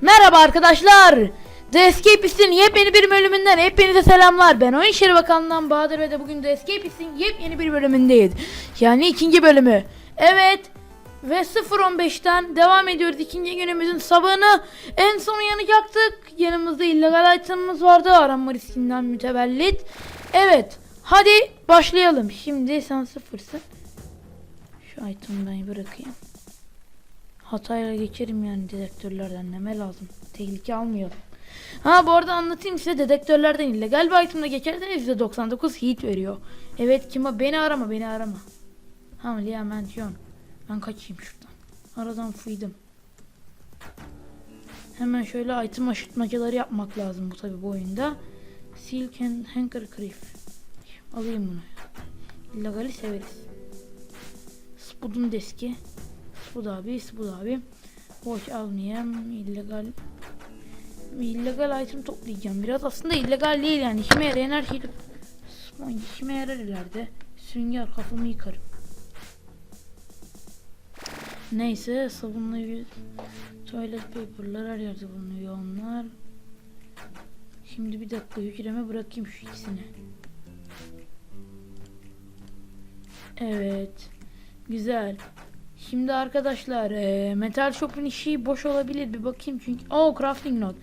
Merhaba arkadaşlar. The Escapist'in yepyeni bir bölümünden hepinize selamlar. Ben Oyun İşleri Bakanlığı'ndan Bahadır ve de bugün The Escapist'in yepyeni bir bölümündeyiz. Yani ikinci bölümü. Evet. Ve 0.15'ten devam ediyoruz ikinci günümüzün sabahını. En son uyanacaktık. Yanımızda illegal item'ımız vardı. Aranma riskinden mütevellit. Evet. Hadi başlayalım. Şimdi sen sıfırsın. Şu item'ı bırakayım. Hatayla geçerim yani dedektörlerden neme lazım. Tehlike almıyorum. Ha bu arada anlatayım size dedektörlerden illegal bir itemle geçerseniz %99 hit veriyor. Evet kime beni arama beni arama. Ha Liam John. Ben kaçayım şuradan. Aradan fıydım. Hemen şöyle item aşırtmacaları yapmak lazım bu tabi bu oyunda. Silk and Hanker Cliff. Alayım bunu. İllegali severiz. Spud'un deski. Spud abi, Spud abi. Boş almayayım. illegal illegal item toplayacağım. Biraz aslında illegal değil yani. İşime yarayan her şey işime yarar ileride. Sünger kafamı yıkarım. Neyse sabunlu yüz tuvalet paper'lar her yerde bulunuyor onlar. Şimdi bir dakika hücreme bırakayım şu ikisini. Evet. Güzel. Şimdi arkadaşlar e, Metal Shop'un işi boş olabilir bir bakayım çünkü o crafting note.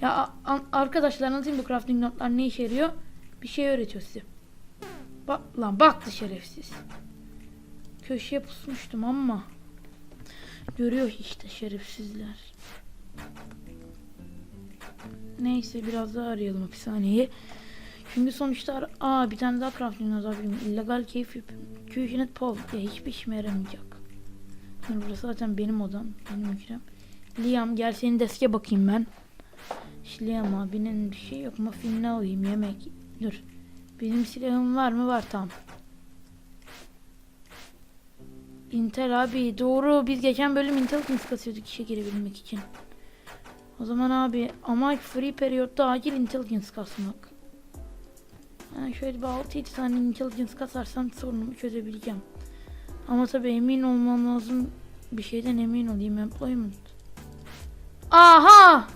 Ya a- a- arkadaşlar anlatayım bu crafting notlar ne işe yarıyor? Bir şey öğretiyor size. Bak lan baktı şerefsiz. Köşeye pusmuştum ama görüyor işte şerefsizler. Neyse biraz daha arayalım hapishaneyi. Çünkü sonuçta aa bir tane daha crafting note yapayım. illegal keyif yapayım. Küçünet pov ya hiçbir işime yaramayacak. Burası zaten benim odam. Benim hücrem. Liam gel senin deske bakayım ben. İşte Liam abinin bir şey yok. Muffinini alayım yemek. Dur. Benim silahım var mı? Var tamam. Intel abi doğru. Biz geçen bölüm Intelligence kasıyorduk işe girebilmek için. O zaman abi ama free periodda acil Intelligence kasmak. Yani şöyle bir 6-7 tane Intelligence kasarsam sorunumu çözebileceğim. Ama tabii emin olmam lazım. Bir şeyden emin olayım. Employment. Aha!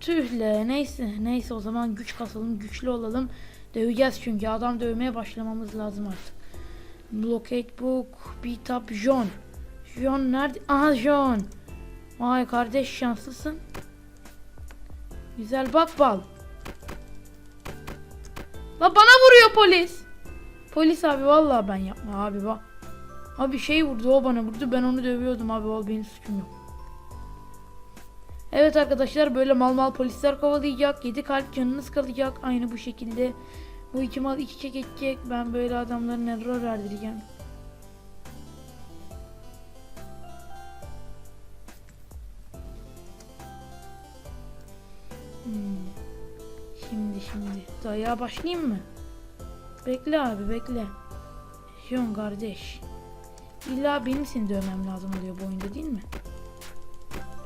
Tühle. Neyse. Neyse o zaman güç kasalım. Güçlü olalım. Döveceğiz çünkü. Adam dövmeye başlamamız lazım artık. Blockade book. Beat up John. John nerede? Aha John. Vay kardeş şanslısın. Güzel bak bal. La bana vuruyor polis. Polis abi vallahi ben yapma abi bak. Abi şey vurdu o bana vurdu ben onu dövüyordum abi vallahi benim suçum yok. Evet arkadaşlar böyle mal mal polisler kovalayacak. 7 kalp canınız kalacak aynı bu şekilde. Bu iki mal iç içe geçecek. Ben böyle adamların error verdireceğim. Hmm. Şimdi şimdi dayağa başlayayım mı? Bekle abi bekle. Jon kardeş. İlla benim seni dövmem lazım oluyor bu oyunda değil mi?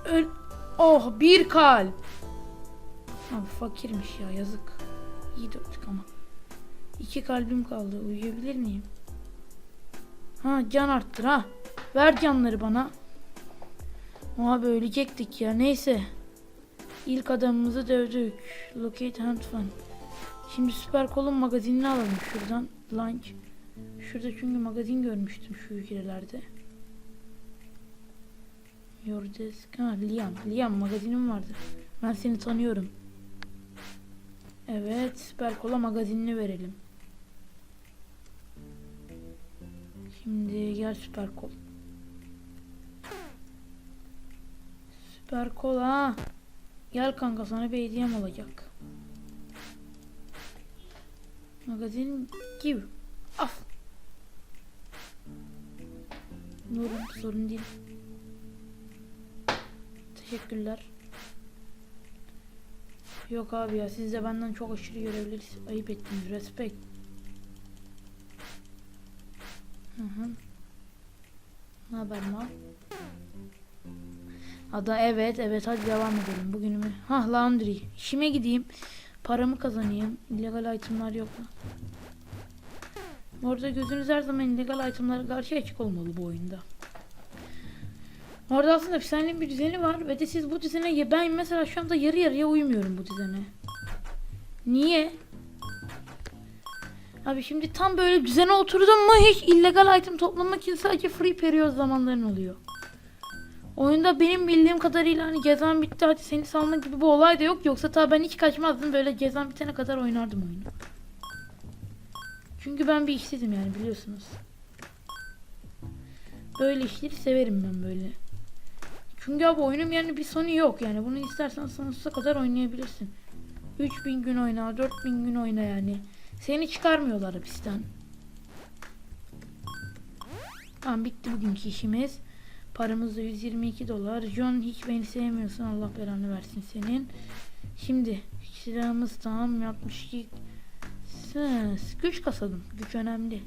Öl... Oh bir kalp. Abi fakirmiş ya yazık. İyi dövdük ama. İki kalbim kaldı. Uyuyabilir miyim? Ha can arttır ha. Ver canları bana. Abi ölecektik ya neyse. İlk adamımızı dövdük. Locate hand fun. Şimdi süper kolun magazinini alalım şuradan. Lunch. Şurada çünkü magazin görmüştüm şu ülkelerde. Your desk. Ha Liam. Liam magazinim vardı. Ben seni tanıyorum. Evet. Süper kola magazinini verelim. Şimdi gel süper kol. Süper kola. Gel kanka sana bir hediyem olacak. Magazin give. Af. Nurun sorun değil. Teşekkürler. Yok abi ya siz de benden çok aşırı görevlisiniz. Ayıp ettiniz. Respect. Hı hı. Ne haber mal? Ada evet evet hadi devam edelim bugünümü. Hah laundry. İşime gideyim. Paramı kazanayım. Illegal itemlar yok mu? Orada gözünüz her zaman illegal itemlara karşı açık olmalı bu oyunda. Orada aslında hapishanenin bir düzeni var ve de siz bu düzene ben mesela şu anda yarı yarıya uymuyorum bu düzene. Niye? Abi şimdi tam böyle düzene oturdum mu hiç illegal item toplamak için sadece free period zamanların oluyor. Oyunda benim bildiğim kadarıyla hani cezam bitti hadi seni salma gibi bir olay da yok. Yoksa tabi ben hiç kaçmazdım böyle cezam bitene kadar oynardım oyunu. Çünkü ben bir işsizim yani biliyorsunuz. Böyle işleri severim ben böyle. Çünkü abi oyunum yani bir sonu yok yani bunu istersen sonsuza kadar oynayabilirsin. 3000 gün oyna, 4000 gün oyna yani. Seni çıkarmıyorlar hapisten. Tamam bitti bugünkü işimiz. Paramız da 122 dolar. John hiç beni sevmiyorsun. Allah belanı versin senin. Şimdi silahımız tamam 62. Ses. Güç kasalım. Güç önemli.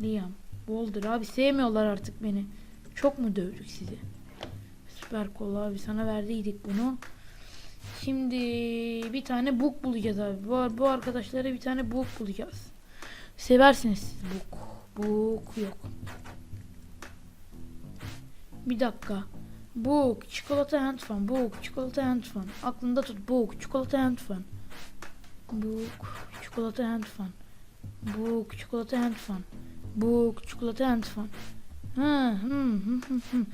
Liam. Boulder abi sevmiyorlar artık beni. Çok mu dövdük sizi? Süper kol abi sana verdiydik bunu. Şimdi bir tane book bulacağız abi. Bu, bu arkadaşlara bir tane book bulacağız. Seversiniz siz book. Book yok. Bir dakika. Book, çikolata hand fan, book, çikolata hand fan. Aklında tut book, çikolata hand fan. Book, çikolata hand fan. Book, çikolata hand fan. Book, çikolata hand fan. Ha, hı, hı, hı, hı.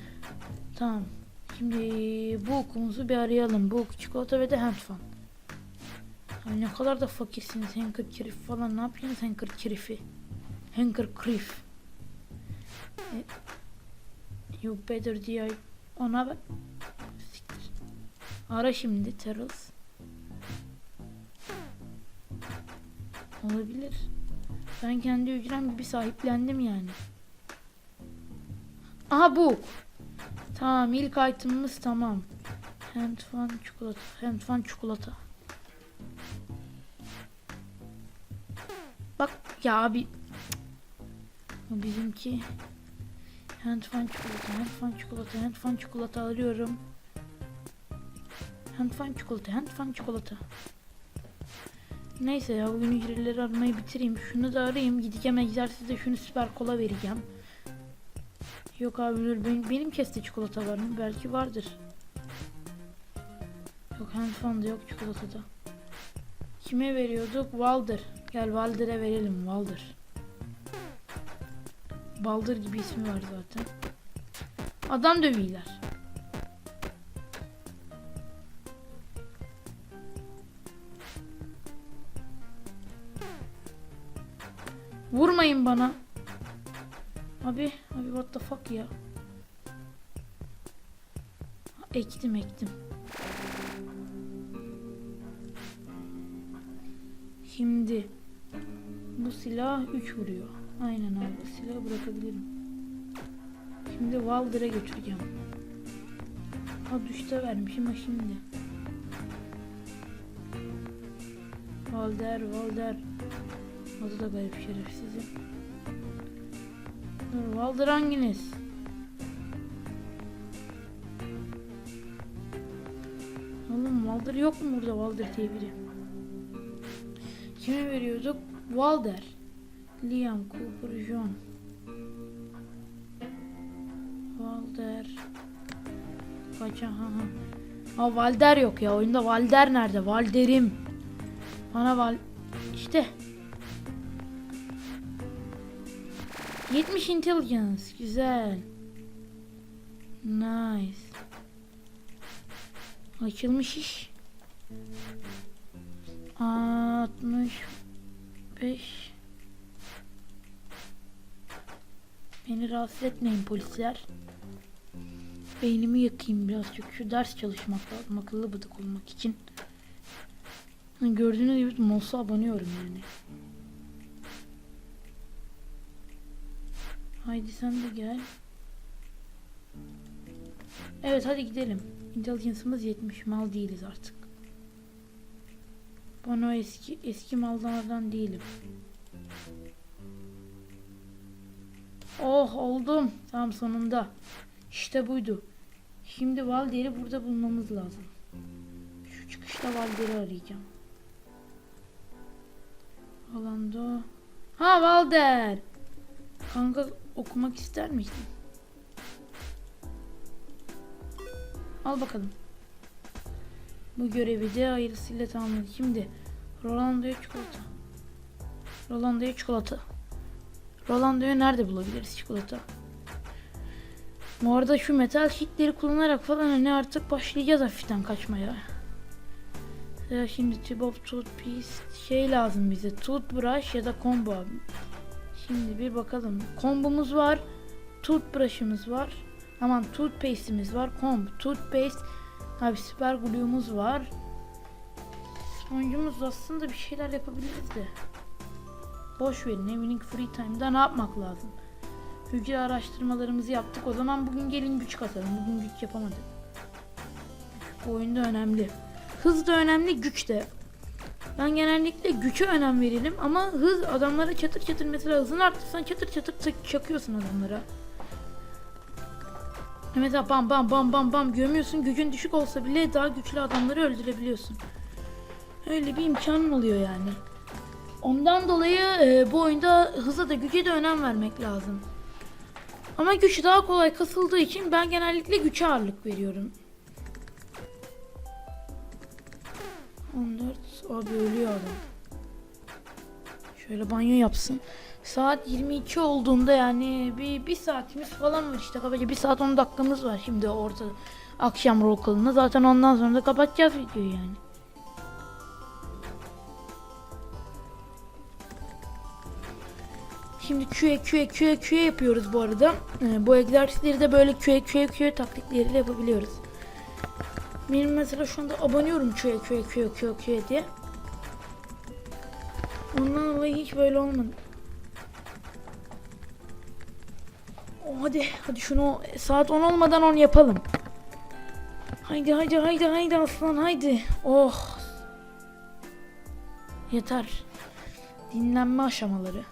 Tamam. Şimdi bu okumuzu bir arayalım. Bu çikolata ve de hand fan. Ay ne kadar da fakirsiniz. Hanker Kirif falan. Ne yapıyorsunuz Hanker Kirif'i? Hanker Kirif. E, you better diye ona bak. Ara şimdi Terrells. Olabilir. Ben kendi hücrem gibi sahiplendim yani. Aha bu. Tamam ilk itemimiz tamam. Hand fan çikolata. Hand fan çikolata. Bak ya abi. Bu bizimki. Hand fan çikolata. Hand fan çikolata. Hand fan çikolata alıyorum. Hand fan çikolata. Hand fan çikolata. Neyse ya bugün hücreleri aramayı bitireyim. Şunu da arayayım. Gideceğim egzersizde şunu süper kola vereceğim. Yok abi dur benim, benim keste çikolata var mı? Belki vardır. Yok handfan da yok çikolatada. Kime veriyorduk? Walder. Gel Walder'e verelim Walder. Baldır gibi ismi var zaten. Adam dövüyorlar. Vurmayın bana. Abi, abi what the fuck ya. Ektim ektim. Şimdi bu silah 3 vuruyor. Aynen abi silahı bırakabilirim. Şimdi Walder'a götüreceğim. Ha düşte vermişim ha şimdi. Walder, Walder. Adı da garip şerefsizim. Dur Walder hanginiz? Oğlum Walder yok mu burada Walder diye biri? Kime veriyorduk? Walder. Liam, Cooper, John. Walder. Kaç ha ha. Ha Walder yok ya oyunda Walder nerede? Walder'im. Bana Val... İşte. 70 intelligence. Güzel. Nice. Açılmış iş. 65 Beni rahatsız etmeyin polisler. Beynimi yakayım birazcık. Şu ders çalışmak lazım. Akıllı bıdık olmak için. Gördüğünüz gibi Moss'a abanıyorum yani. Haydi sen de gel. Evet hadi gidelim. Intelligence'ımız 70. Mal değiliz artık. Ben o eski eski mallardan değilim. Oh oldum. Tam sonunda. İşte buydu. Şimdi Valder'i burada bulmamız lazım. Şu çıkışta Valder'i arayacağım. Alanda. Ha Valder. Kanka okumak ister miydin? Al bakalım. Bu görevi de hayırlısıyla tamamladı. Şimdi Rolando'ya çikolata. Rolando'ya çikolata. Rolando'yu nerede bulabiliriz çikolata? Bu arada şu metal sheetleri kullanarak falan hani artık başlayacağız hafiften kaçmaya. Ya şimdi tube of toothpaste şey lazım bize. Toothbrush ya da combo. Şimdi bir bakalım. Kombomuz var. Toothbrush'ımız var. Aman toothpaste'imiz var. Comb, toothpaste. Abi süper glue'umuz var. Sponge'umuz aslında bir şeyler yapabiliriz de. Boş verin. Evening free time'da ne yapmak lazım? Hücre araştırmalarımızı yaptık. O zaman bugün gelin güç katalım. Bugün güç yapamadık. Bu oyunda önemli. Hız da önemli, güç de. Ben genellikle güçe önem veririm ama hız adamlara çatır çatır mesela hızını arttırsan çatır çatır çakıyorsun adamlara. Mesela bam bam bam bam bam gömüyorsun gücün düşük olsa bile daha güçlü adamları öldürebiliyorsun. Öyle bir imkanın oluyor yani. Ondan dolayı e, bu oyunda hıza da güce de önem vermek lazım. Ama güç daha kolay kasıldığı için ben genellikle güçe ağırlık veriyorum. 14 abi ölüyor adam. Şöyle banyo yapsın. Saat 22 olduğunda yani bir, bir saatimiz falan var işte kabaca bir saat 10 dakikamız var şimdi orta akşam call'ına. Zaten ondan sonra da kapatacağız videoyu yani. Şimdi QE QE QE QE yapıyoruz bu arada. Ee, bu egzersizleri de böyle QE QE QE taktikleriyle yapabiliyoruz. Benim mesela şu anda abanıyorum QE QE QE QE QE diye. Ondan dolayı hiç böyle olmadı. Oh, hadi hadi şunu saat 10 olmadan 10 yapalım. Haydi haydi haydi haydi aslan haydi. Oh. Yeter. Dinlenme aşamaları.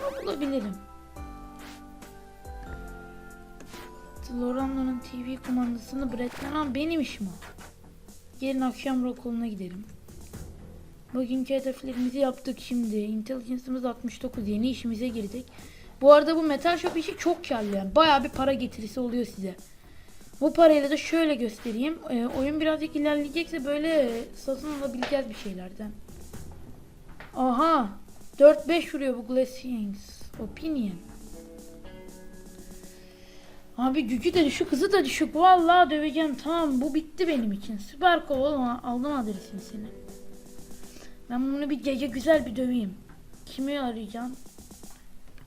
Bunu bulabilirim. Loranlo'nun TV kumandasını al benim işim o. Gelin akşam rokoluna gidelim. Bugünkü hedeflerimizi yaptık şimdi. Intelligence'ımız 69 yeni işimize girdik. Bu arada bu Metal Shop işi çok karlı yani. Bayağı bir para getirisi oluyor size. Bu parayla da şöyle göstereyim. Ee, oyun birazcık ilerleyecekse böyle satın alabileceğiz bir şeylerden. Aha. 4-5 vuruyor bu Glaciers. Opinion. Abi gücü de düşük, hızı da düşük. Vallahi döveceğim. Tamam bu bitti benim için. Süper kol olma. Aldım adresini seni. Ben bunu bir gece güzel bir döveyim. Kimi arayacağım?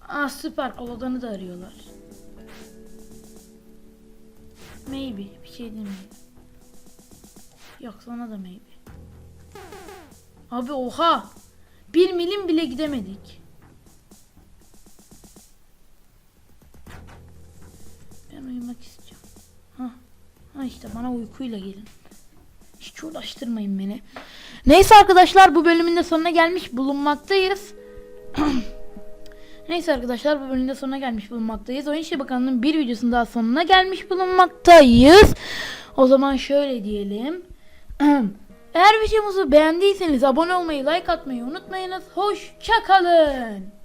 Aa süper kol odanı da arıyorlar. Maybe. Bir şey demiyorum. Yok sana da maybe. Abi oha. Bir milim bile gidemedik. Ben uyumak istiyorum. Ha. Ha işte bana uykuyla gelin. Hiç uğraştırmayın beni. Neyse arkadaşlar bu bölümün de sonuna gelmiş bulunmaktayız. Neyse arkadaşlar bu bölümün de sonuna gelmiş bulunmaktayız. Oyun şey bakanının bir videosunun daha sonuna gelmiş bulunmaktayız. O zaman şöyle diyelim. Eğer videomuzu beğendiyseniz abone olmayı, like atmayı unutmayınız. Hoşça kalın.